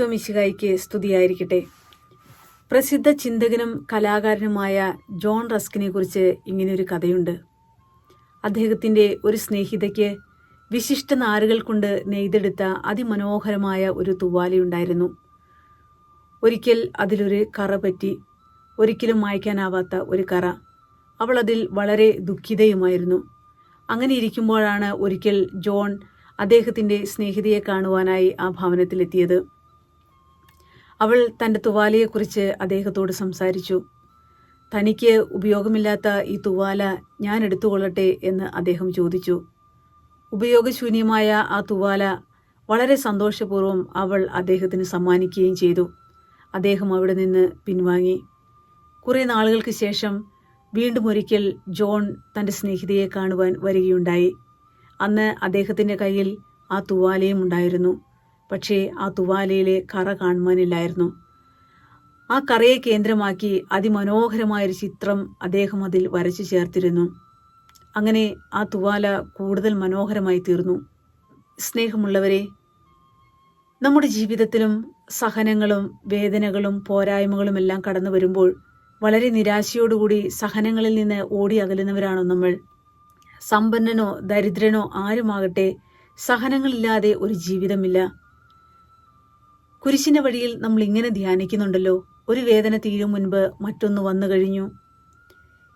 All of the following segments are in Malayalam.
ഈശോ മിശിഹായിക്ക് സ്തുതിയായിരിക്കട്ടെ. പ്രസിദ്ധ ചിന്തകനും കലാകാരനുമായ ജോൺ റസ്കിനെ കുറിച്ച് ഇങ്ങനെയൊരു കഥയുണ്ട്. അദ്ദേഹത്തിന്റെ ഒരു സ്നേഹിതയ്ക്ക് വിശിഷ്ട നാരുകൾ കൊണ്ട് നെയ്തെടുത്ത അതിമനോഹരമായ ഒരു തുവാലയുണ്ടായിരുന്നു. ഒരിക്കൽ അതിലൊരു കറ പറ്റി ഒരിക്കലും മായ്ക്കാനാവാത്ത ഒരു കറ. അവൾ അതിൽ വളരെ ദുഃഖിതയുമായിരുന്നു. അങ്ങനെ ഇരിക്കുമ്പോഴാണ് ഒരിക്കൽ ജോൺ അദ്ദേഹത്തിന്റെ സ്നേഹിതയെ കാണുവാനായി ആ ഭവനത്തിലെത്തിയത്. അവൾ തന്റെ തുവാലയെക്കുറിച്ച് അദ്ദേഹത്തോട് സംസാരിച്ചു. തനിക്ക് ഉപയോഗമില്ലാത്ത ഈ തുവാല ഞാൻ എടുത്തുകൊള്ളട്ടെ എന്ന് അദ്ദേഹം ചോദിച്ചു. ഉപയോഗശൂന്യമായ ആ തുവാല വളരെ സന്തോഷപൂർവം അവൾ അദ്ദേഹത്തിന് സമ്മാനിക്കുകയും ചെയ്തു. അദ്ദേഹം അവിടെ നിന്ന് പിൻവാങ്ങി. കുറേ നാളുകൾക്ക് ശേഷം വീണ്ടും ഒരിക്കൽ ജോൺ തന്റെ സ്നേഹിതയെ കാണുവാൻ വരികയുണ്ടായി. അന്ന് അദ്ദേഹത്തിന്റെ കയ്യിൽ ആ തുവാലയും ഉണ്ടായിരുന്നു. പക്ഷേ ആ തുവാലയിലെ കറ കാണുവാനില്ലായിരുന്നു. ആ കറയെ കേന്ദ്രമാക്കി അതിമനോഹരമായൊരു ചിത്രം അദ്ദേഹം അതിൽ വരച്ചു ചേർത്തിരുന്നു. അങ്ങനെ ആ തുവാല കൂടുതൽ മനോഹരമായി തീർന്നു. സ്നേഹമുള്ളവരെ നമ്മുടെ ജീവിതത്തിലും സഹനങ്ങളും വേദനകളും പോരായ്മകളും എല്ലാം കടന്നു വരുമ്പോൾ വളരെ നിരാശയോടുകൂടി സഹനങ്ങളിൽ നിന്ന് ഓടി അകലുന്നവരാണോ നമ്മൾ. സമ്പന്നനോ ദരിദ്രനോ ആരുമാകട്ടെ സഹനങ്ങളില്ലാതെ ഒരു ജീവിതമില്ല. കുരിശിന്റെ വഴിയിൽ നമ്മൾ ഇങ്ങനെ ധ്യാനിക്കുന്നുണ്ടല്ലോ. ഒരു വേദന തീരും മുൻപ് മറ്റൊന്ന് വന്നു കഴിഞ്ഞു.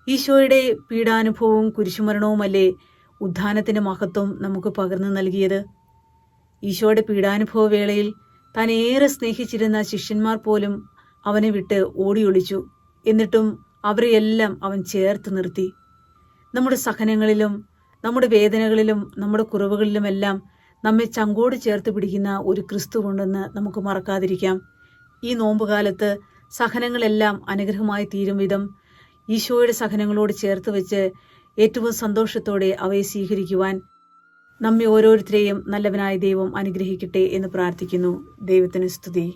ഈശോയുടെ പീഡാനുഭവവും കുരിശുമരണവുമല്ലേ ഉദ്ധാനത്തിന്റെ മഹത്വം നമുക്ക് പകർന്നു നൽകിയത്? ഈശോയുടെ പീഡാനുഭവ വേളയിൽ താൻ ഏറെ സ്നേഹിച്ചിരുന്ന ശിഷ്യന്മാർ പോലും അവനെ വിട്ട് ഓടിയൊളിച്ചു. എന്നിട്ടും അവരെയെല്ലാം അവൻ ചേർത്ത് നിർത്തി. നമ്മുടെ സഹനങ്ങളിലും നമ്മുടെ വേദനകളിലും നമ്മുടെ കുറവുകളിലുമെല്ലാം നമ്മെ ചങ്കോട് ചേർത്ത് പിടിക്കുന്ന ഒരു ക്രിസ്തുവുണ്ടെന്ന് നമുക്ക് മറക്കാതിരിക്കാം. ഈ നോമ്പുകാലത്ത് സഹനങ്ങളെല്ലാം അനുഗ്രഹമായി തീരും വിധം ഈശോയുടെ സഹനങ്ങളോട് ചേർത്ത് വെച്ച് ഏറ്റവും സന്തോഷത്തോടെ അവയെ സ്വീകരിക്കുവാൻ നമ്മെ ഓരോരുത്തരെയും നല്ലവനായ ദൈവം അനുഗ്രഹിക്കട്ടെ എന്ന് പ്രാർത്ഥിക്കുന്നു. ദൈവത്തിന് സ്തുതി.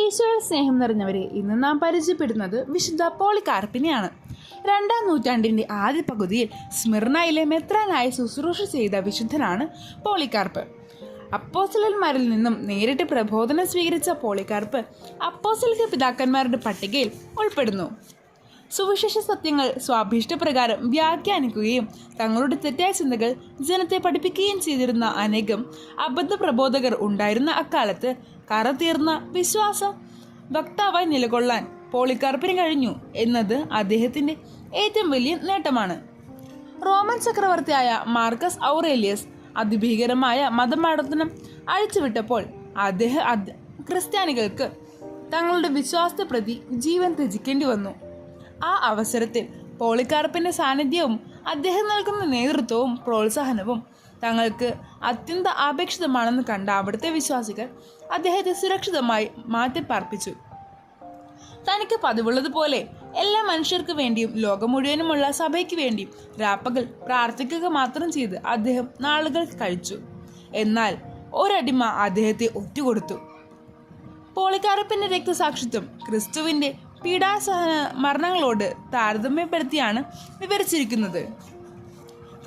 ഈശോയുടെ സ്നേഹം നിറഞ്ഞവരെ ഇന്ന് നാം പരിചയപ്പെടുന്നത് വിശുദ്ധ പോളികാർപ്പിനെയാണ്. രണ്ടാം നൂറ്റാണ്ടിന്റെ ആദ്യ പകുതിയിൽ സ്മിർണയിലെ മെത്രാനായി ശുശ്രൂഷ ചെയ്ത വിശുദ്ധനാണ് പോളിക്കാർപ്പ്. അപ്പോസലന്മാരിൽ നിന്നും നേരിട്ട് പ്രബോധനം സ്വീകരിച്ച പോളിക്കാർപ്പ് അപ്പോസലിക പിതാക്കന്മാരുടെ പട്ടികയിൽ ഉൾപ്പെടുന്നു. സുവിശേഷ സത്യങ്ങൾ സ്വാഭീഷ്ടപ്രകാരം വ്യാഖ്യാനിക്കുകയും തങ്ങളുടെ തെറ്റായ ചിന്തകൾ ജനത്തെ പഠിപ്പിക്കുകയും ചെയ്തിരുന്ന അനേകം അബദ്ധ പ്രബോധകർ ഉണ്ടായിരുന്ന അക്കാലത്ത് കറതീർന്ന വിശ്വാസം വക്താവായി നിലകൊള്ളാൻ പോളിക്കാർപ്പിന് കഴിഞ്ഞു എന്നത് അദ്ദേഹത്തിന്റെ ഏറ്റവും വലിയ നേട്ടമാണ്. റോമൻ ചക്രവർത്തിയായ മാർക്കസ് ഔറേലിയസ് അതിഭീകരമായ മതമാടത്തനം അഴിച്ചുവിട്ടപ്പോൾ അദ്ദേഹം ക്രിസ്ത്യാനികൾക്ക് തങ്ങളുടെ വിശ്വാസത്തെ പ്രതി ജീവൻ ത്യജിക്കേണ്ടി വന്നു. ആ അവസരത്തിൽ പോളിക്കാർപ്പിന്റെ സാന്നിധ്യവും അദ്ദേഹം നൽകുന്ന നേതൃത്വവും പ്രോത്സാഹനവും തങ്ങൾക്ക് അത്യന്ത ആപേക്ഷിതമാണെന്ന് കണ്ട അവിടുത്തെ വിശ്വാസികൾ അദ്ദേഹത്തെ സുരക്ഷിതമായി മാറ്റിപ്പാർപ്പിച്ചു. തനിക്ക് പതിവുള്ളതുപോലെ എല്ലാ മനുഷ്യർക്ക് വേണ്ടിയും ലോകം മുഴുവനുമുള്ള സഭയ്ക്ക് വേണ്ടിയും രാപ്പകൽ പ്രാർത്ഥിക്കുക മാത്രം ചെയ്ത് അദ്ദേഹം നാളുകൾ കഴിച്ചു. എന്നാൽ ഒരടിമ അദ്ദേഹത്തെ ഒറ്റുകൊടുത്തു. പോളിക്കാരപ്പിന്റെ രക്തസാക്ഷിത്വം ക്രിസ്തുവിന്റെ പീഡാസഹന മരണങ്ങളോട് താരതമ്യപ്പെടുത്തിയാണ് വിവരിച്ചിരിക്കുന്നത്.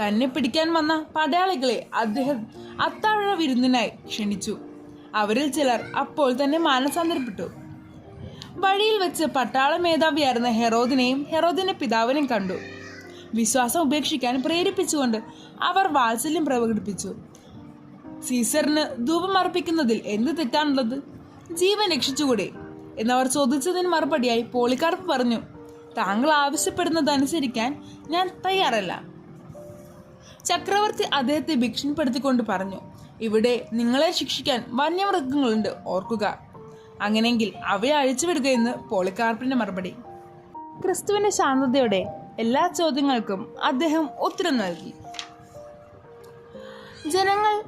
തന്നെ പിടിക്കാൻ വന്ന പടയാളികളെ അദ്ദേഹം അത്താഴ വിരുന്നിനായി ക്ഷണിച്ചു. അവരിൽ ചിലർ അപ്പോൾ തന്നെ മാനസാന്തരപ്പെട്ടു. വഴിയിൽ വെച്ച് പട്ടാള മേധാവിയായിരുന്ന ഹെറോദിനെയും ഹെറോദിന്റെ പിതാവിനെയും കണ്ടു. വിശ്വാസം ഉപേക്ഷിക്കാൻ പ്രേരിപ്പിച്ചുകൊണ്ട് അവർ വാത്സല്യം പ്രകടിപ്പിച്ചു. സീസറിന് ധൂപമർപ്പിക്കുന്നതിൽ എന്ത് തെറ്റാണുള്ളത്? ജീവൻ രക്ഷിച്ചുകൂടെ? എന്നവർ ചോദിച്ചതിന് മറുപടിയായി പോളിക്കാർപ്പ് പറഞ്ഞു താങ്കൾ ആവശ്യപ്പെടുന്നത് അനുസരിക്കാൻ ഞാൻ തയ്യാറല്ല. ചക്രവർത്തി അദ്ദേഹത്തെ ഭീഷണിപ്പെടുത്തിക്കൊണ്ട് പറഞ്ഞു ഇവിടെ നിങ്ങളെ ശിക്ഷിക്കാൻ വന്യമൃഗങ്ങളുണ്ട് ഓർക്കുക. അങ്ങനെയെങ്കിൽ അവയെ അഴിച്ചുവിടുകയെന്ന് പോളിക്കാർപ്പിന്റെ മറുപടി. ക്രിസ്തുവിന്റെ ശാന്തതയോടെ എല്ലാ ചോദ്യങ്ങൾക്കും അദ്ദേഹം ഉത്തരം നൽകി. ജനങ്ങൾ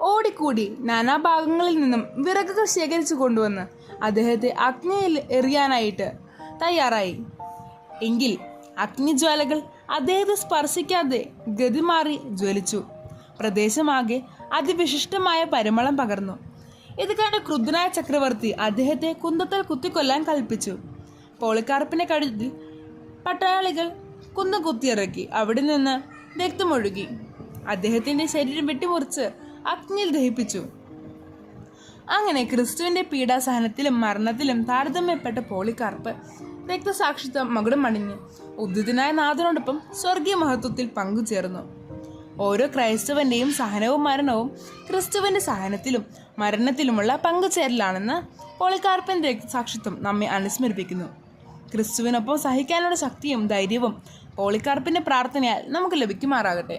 ഓടിക്കൂടി നാനാഭാഗങ്ങളിൽ നിന്നും വിറകുകൾ ശേഖരിച്ചു കൊണ്ടുവന്ന് അദ്ദേഹത്തെ അഗ്നിയിൽ എറിയാനായിട്ട് തയ്യാറായി. എങ്കിൽ അഗ്നിജ്വാലകൾ അദ്ദേഹത്തെ സ്പർശിക്കാതെ ഗതിമാറി ജ്വലിച്ചു. പ്രദേശമാകെ അതിവിശിഷ്ടമായ പരിമളം പകർന്നു. ഇത് കണ്ട ക്രുദ്ധനായ ചക്രവർത്തി അദ്ദേഹത്തെ കുന്തത്തിൽ കുത്തിക്കൊല്ലാൻ കൽപ്പിച്ചു. പോളിക്കാർപ്പിനെ കഴുതി പട്ടാളികൾ കുന്തം കുത്തിയിറക്കി. അവിടെ നിന്ന് രക്തമൊഴുകി. അദ്ദേഹത്തിന്റെ ശരീരം വെട്ടിമുറിച്ച് അഗ്നിയിൽ ദഹിപ്പിച്ചു. അങ്ങനെ ക്രിസ്തുവിന്റെ പീഡാസഹനത്തിലും മരണത്തിലും താരതമ്യപ്പെട്ട പോളിക്കാർപ്പ് രക്തസാക്ഷിത്വം മകുടം അണിഞ്ഞ്. ഉദ്ധിതനായ നാഥനോടൊപ്പം സ്വർഗീയ മഹത്വത്തിൽ പങ്കുചേർന്നു. ഓരോ ക്രൈസ്തവന്റെയും സഹനവും മരണവും ക്രിസ്തുവിന്റെ സഹനത്തിലും മരണത്തിലുമുള്ള പങ്കുചേരലാണെന്ന് പോളിക്കാർപ്പൻ സാക്ഷിത്വം നമ്മെ അനുസ്മരിപ്പിക്കുന്നു. ക്രിസ്തുവിനൊപ്പം സഹിക്കാനുള്ള ശക്തിയും ധൈര്യവും പോളിക്കാർപ്പിന്റെ പ്രാർത്ഥനയാൽ നമുക്ക് ലഭിക്കുമാറാകട്ടെ.